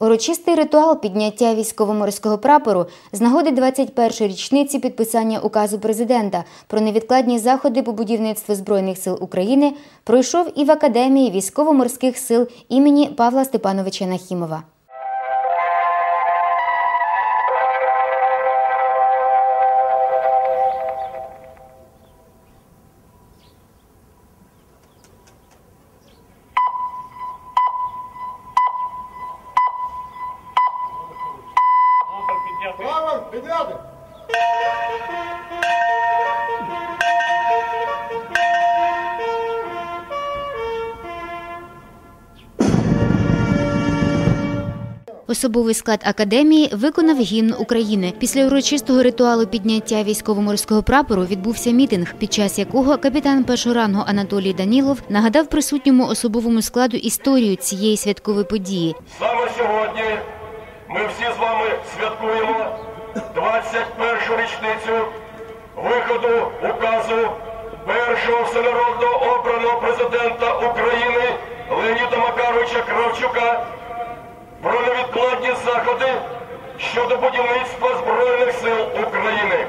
Урочистий ритуал підняття військово-морського прапору з нагоди 21-ї річниці підписання указу президента про невідкладні заходи по будівництву Збройних сил України пройшов і в Академії військово-морських сил імені Павла Степановича Нахімова. Особовий склад академії виконав гімн України. Після урочистого ритуалу підняття військово-морського прапору відбувся мітинг, під час якого капітан першого рангу Анатолій Данілов нагадав присутньому особовому складу історію цієї святкової події. Саме сьогодні ми всі з вами святкуємо 21-шу річницю виходу указу першого всенародно обраного президента України Леоніда Макаровича Кравчука про заходи щодо будівництва Збройних сил України.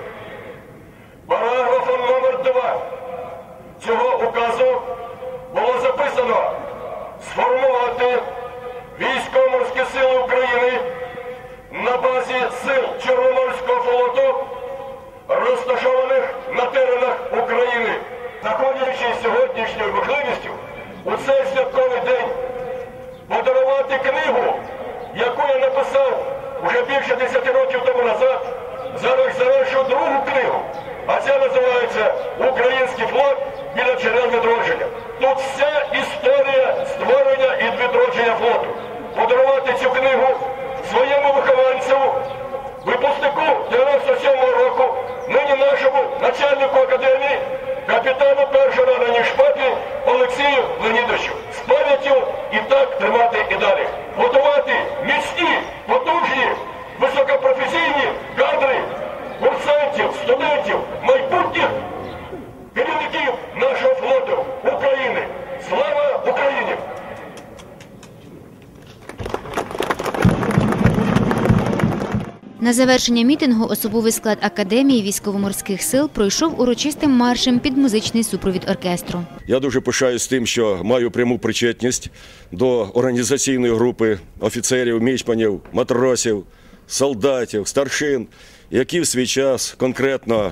Параграфом номер 2 цього указу було записано сформувати військово-морські сили України на базі сил Чорноморського флоту, розташованих на теренах України, знаходячись сьогоднішньою можливістю у цей святковий день подарувати книгу, яку я вже більше 10 років тому назад. Завершу другу книгу, а ця називається Український флот біля джерел відродження. Тут вся історія створення і відродження флоту. Подарувати цю книгу своєму вихованцю, випускнику 97-го року, нині нашому начальнику академії, капітану першого ранені шпаті Олексію Леонідовичу. З пам'яттю і так тримати На завершення мітингу особовий склад академії військово-морських сил пройшов урочистим маршем під музичний супровід оркестру. Я дуже пишаюсь тим, що маю пряму причетність до організаційної групи офіцерів, мічманів, матросів, солдатів, старшин, які в свій час конкретно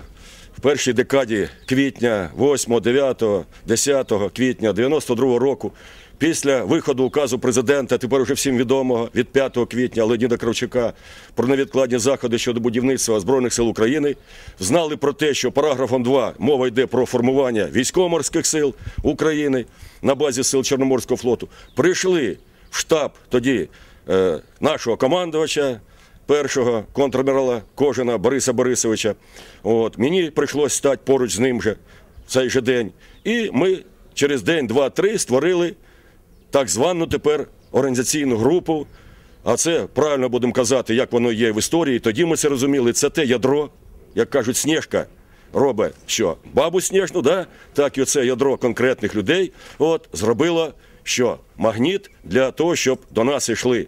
в першій декаді квітня, 8, 9, 10 квітня 92 року. Після виходу указу президента, тепер уже всім відомого, від 5 квітня Леоніда Кравчука про невідкладні заходи щодо будівництва Збройних сил України, знали про те, що параграфом 2 мова йде про формування військово-морських сил України на базі сил Чорноморського флоту. Прийшли в штаб тоді е, нашого командувача, першого контрадмірала Кожина Бориса Борисовича. От, мені прийшлось стати поруч з ним же цей же день. І ми через день, два, три створили так звану тепер організаційну групу. А це правильно будемо казати, як воно є в історії. Тоді ми це розуміли. Це те ядро, як кажуть, Снежка робить що? Бабу сніжну, да? так і оце ядро конкретних людей от, зробило що? Магніт для того, щоб до нас йшли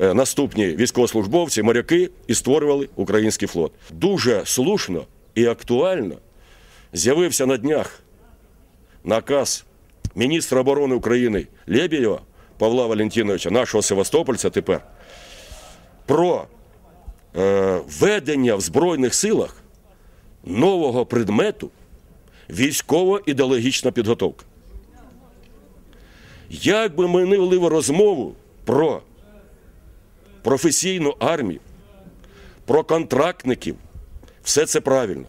е, наступні військовослужбовці, моряки і створювали український флот. Дуже слушно і актуально з'явився на днях наказ міністра оборони України Лебєєва Павла Валентиновича, нашого Севастопольця тепер, про е, введення в Збройних силах нового предмету військово-ідеологічна підготовка. Як би ми не вели розмову про професійну армію, про контрактників, все це правильно.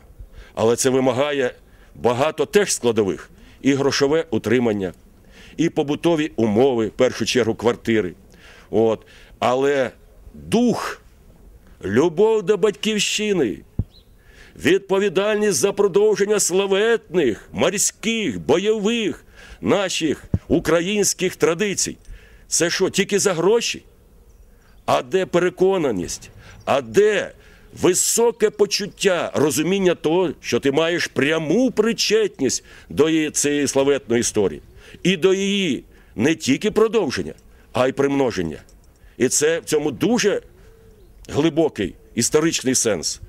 Але це вимагає багато теж складових і грошове утримання, і побутові умови, в першу чергу, квартири. От. Але дух, любов до батьківщини, відповідальність за продовження славетних, морських, бойових наших українських традицій. Це що, тільки за гроші? А де переконаність? А де високе почуття, розуміння того, що ти маєш пряму причетність до цієї славетної історії і до її не тільки продовження, а й примноження. І це в цьому дуже глибокий історичний сенс.